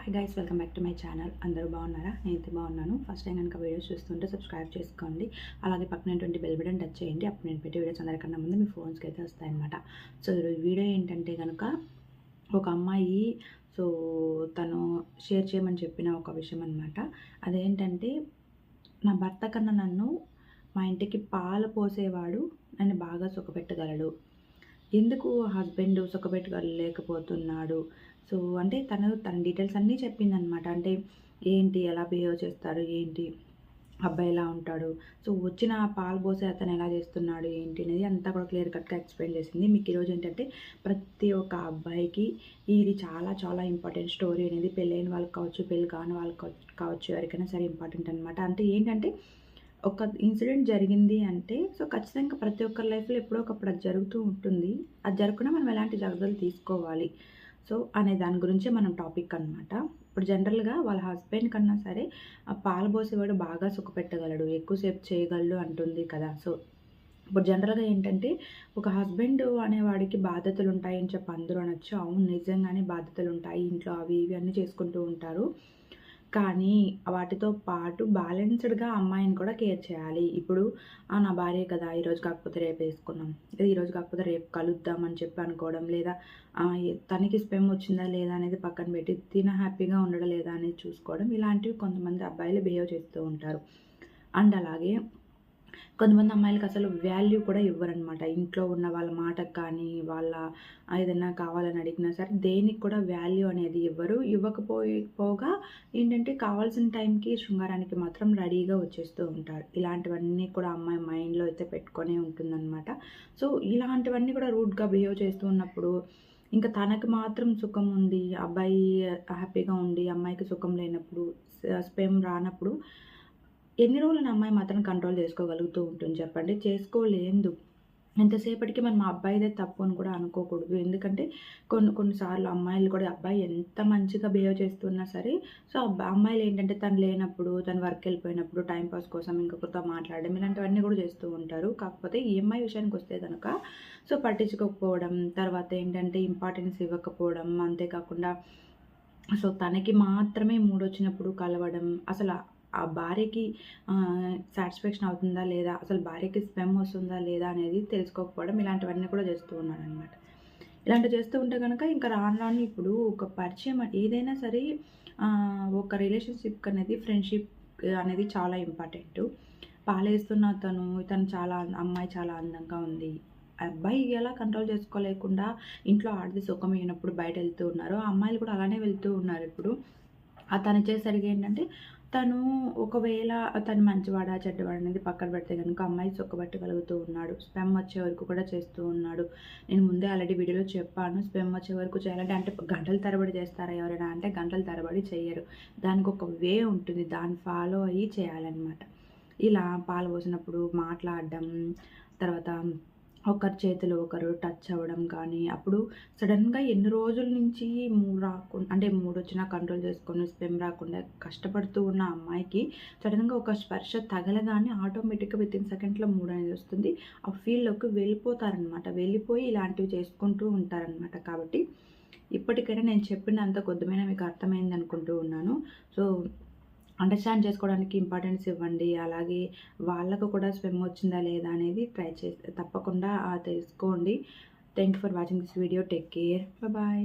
Hi guys welcome back to my channel అందరూ బాగున్నారా? నేనైతే బాగున్నాను. ఫస్ట్ టైం కనుక వీడియోస్ చూస్తుంటే సబ్స్క్రైబ్ చేసుకోండి. అలాగే పక్కనటువంటి బెల్ బటన్ టచ్ చేయండి. అప్పుడు నేను పెట్టే వీడియోస్ అందరికన్నా ముందు మీ ఫోన్స్కి అయితే వస్తాయన్నమాట. సో ఈరోజు వీడియో ఏంటంటే కనుక ఒక అమ్మాయి సో తను షేర్ చేయమని చెప్పిన ఒక విషయం అనమాట అదేంటంటే నా భర్త కన్నా నన్ను మా ఇంటికి పాలు పోసేవాడు. నన్ను బాగా సుఖపెట్టగలడు. ఎందుకు హస్బెండ్ సుఖపెట్టగలేకపోతున్నాడు? సో అంటే తను తన డీటెయిల్స్ అన్నీ చెప్పిందనమాట అంటే ఏంటి ఎలా బిహేవ్ చేస్తారు ఏంటి అబ్బాయి ఎలా ఉంటాడు సో వచ్చిన పాలు పోసే అతను ఎలా చేస్తున్నాడు ఏంటి అనేది అంతా కూడా క్లియర్ కట్గా ఎక్స్ప్లెయిన్ చేసింది. మీకు ఈరోజు ఏంటంటే ప్రతి ఒక్క అబ్బాయికి ఇది చాలా చాలా ఇంపార్టెంట్ స్టోరీ అనేది పెళ్ళైన వాళ్ళకి కావచ్చు పెళ్ళి కాని వాళ్ళకి కావచ్చు ఎవరికైనా సరే ఇంపార్టెంట్ అనమాట అంటే ఏంటంటే ఒక ఇన్సిడెంట్ జరిగింది అంటే సో ఖచ్చితంగా ప్రతి ఒక్కరి లైఫ్లో ఎప్పుడో ఒకప్పుడు అది జరుగుతూ ఉంటుంది. అది జరగకుండా మనం ఎలాంటి జాగ్రత్తలు తీసుకోవాలి. సో అనే దాని గురించి మనం టాపిక్ అనమాట ఇప్పుడు జనరల్గా వాళ్ళ హస్బెండ్ కన్నా సరే ఆ పాలు పోసేవాడు బాగా సుఖపెట్టగలడు ఎక్కువసేపు చేయగలడు అంటుంది కదా. సో ఇప్పుడు జనరల్గా ఏంటంటే ఒక హస్బెండ్ అనేవాడికి బాధ్యతలు ఉంటాయని చెప్పి అందరూ అనొచ్చు. అవును నిజంగానే బాధ్యతలు ఉంటాయి ఇంట్లో అవి ఇవి అన్నీ చేసుకుంటూ ఉంటారు. కానీ వాటితో పాటు బ్యాలెన్స్డ్గా అమ్మాయిని కూడా కేర్ చేయాలి. ఇప్పుడు నా భార్య కదా ఈరోజు కాకపోతే రేపు వేసుకున్నాం లేదా ఈరోజు కాకపోతే రేపు కలుద్దాం అని చెప్పి అనుకోవడం లేదా తనకి స్పెమ్ వచ్చిందా లేదా అనేది పక్కన పెట్టి తిన హ్యాపీగా ఉండడం లేదా అనేది చూసుకోవడం ఇలాంటివి కొంతమంది అబ్బాయిలు బిహేవ్ చేస్తూ ఉంటారు. అండ్ అలాగే కొంతమంది అమ్మాయిలకు అసలు వాల్యూ కూడా ఇవ్వరనమాట ఇంట్లో ఉన్న వాళ్ళ మాటకు కానీ వాళ్ళ ఏదైనా కావాలని అడిగినా సరే దేనికి కూడా వాల్యూ అనేది ఇవ్వరు. ఇవ్వకపోయిపోగా ఏంటంటే కావాల్సిన టైంకి శృంగారానికి మాత్రం రెడీగా వచ్చేస్తూ ఉంటారు. ఇలాంటివన్నీ కూడా అమ్మాయి మైండ్లో అయితే పెట్టుకొనే ఉంటుందన్నమాట. సో ఇలాంటివన్నీ కూడా రూట్గా బిహేవ్ చేస్తూ ఉన్నప్పుడు ఇంకా తనకు మాత్రం సుఖం ఉంది అబ్బాయి హ్యాపీగా ఉండి అమ్మాయికి సుఖం లేనప్పుడు స్పెమ్ రానప్పుడు ఎన్ని రోజులు అమ్మాయి మాత్రం కంట్రోల్ చేసుకోగలుగుతూ ఉంటుంది చెప్పండి? చేసుకోలేదు. ఎంతసేపటికి మనం అబ్బాయిదే తప్పు అని కూడా అనుకోకూడదు. ఎందుకంటే కొన్ని కొన్నిసార్లు అమ్మాయిలు కూడా అబ్బాయి ఎంత మంచిగా బిహేవ్ చేస్తున్నా సరే సో అమ్మాయిలు ఏంటంటే తను లేనప్పుడు తను వర్క్ వెళ్ళిపోయినప్పుడు టైంపాస్ కోసం ఇంకొకరితో మాట్లాడడం ఇలాంటివన్నీ కూడా చేస్తూ ఉంటారు. కాకపోతే ఈఎంఐ విషయానికి వస్తే కనుక సో పట్టించుకోకపోవడం తర్వాత ఏంటంటే ఇంపార్టెన్స్ ఇవ్వకపోవడం అంతేకాకుండా సో తనకి మాత్రమే మూడొచ్చినప్పుడు కలవడం అసలు ఆ భార్యకి సాటిస్ఫాక్షన్ అవుతుందా లేదా అసలు భార్యకి స్పెమ్ వస్తుందా లేదా అనేది తెలుసుకోకపోవడం ఇలాంటివన్నీ కూడా చేస్తూ ఉన్నాడు అనమాట ఇలాంటివి చేస్తూ ఉంటే కనుక ఇంకా రాను రాను ఇప్పుడు ఒక పరిచయం ఏదైనా సరే ఒక రిలేషన్షిప్ అనేది ఫ్రెండ్షిప్ అనేది చాలా ఇంపార్టెంట్ పాలేస్తున్న తను ఇతను చాలా అమ్మాయి చాలా అందంగా ఉంది. అబ్బాయి ఎలా కంట్రోల్ చేసుకోలేకుండా ఇంట్లో ఆడది సుఖం అయినప్పుడు బయట వెళ్తూ ఉన్నారు. అమ్మాయిలు కూడా అలానే వెళ్తూ ఉన్నారు ఇప్పుడు. అతను చేసరికి ఏంటంటే తను ఒకవేళ తను మంచివాడా చెడ్డవాడు అనేది పక్కన పెడితే కనుక అమ్మాయి చొక్కబట్టగలుగుతూ ఉన్నాడు. స్పెమ్ వచ్చే వరకు కూడా చేస్తూ ఉన్నాడు. నేను ముందే ఆల్రెడీ వీడియోలో చెప్పాను. స్పెమ్ వచ్చే వరకు చేయాలంటే అంటే గంటల తరబడి చేస్తారా ఎవరైనా అంటే గంటల తరబడి చేయరు. దానికి ఒక వే ఉంటుంది. దాన్ని ఫాలో అయ్యి చేయాలన్నమాట. ఇలా పాలు పోసినప్పుడు మాట్లాడడం తర్వాత ఒకరి చేతిలో ఒకరు టచ్ అవ్వడం కానీ అప్పుడు సడన్గా ఎన్ని రోజుల నుంచి మూడు రాకుండా అంటే మూడు వచ్చినా కంట్రోల్ చేసుకొని స్పెమ్ రాకుండా కష్టపడుతూ ఉన్న అమ్మాయికి సడన్గా ఒక స్పర్శ తగలగానే ఆటోమేటిక్గా విత్ ఇన్ సెకండ్లో మూడు అనేది వస్తుంది. ఆ ఫీల్డ్లోకి వెళ్ళిపోతారనమాట వెళ్ళిపోయి ఇలాంటివి చేసుకుంటూ ఉంటారనమాట కాబట్టి ఇప్పటికైనా నేను చెప్పినంత కొద్దిమైనా మీకు అర్థమైంది అనుకుంటూ ఉన్నాను. సో అండర్స్టాండ్ చేసుకోవడానికి ఇంపార్టెన్స్ ఇవ్వండి. అలాగే వాళ్ళకు కూడా స్విమ్ వచ్చిందా లేదా అనేది ట్రై చే తప్పకుండా తెలుసుకోండి. Thank you for watching this video take care bye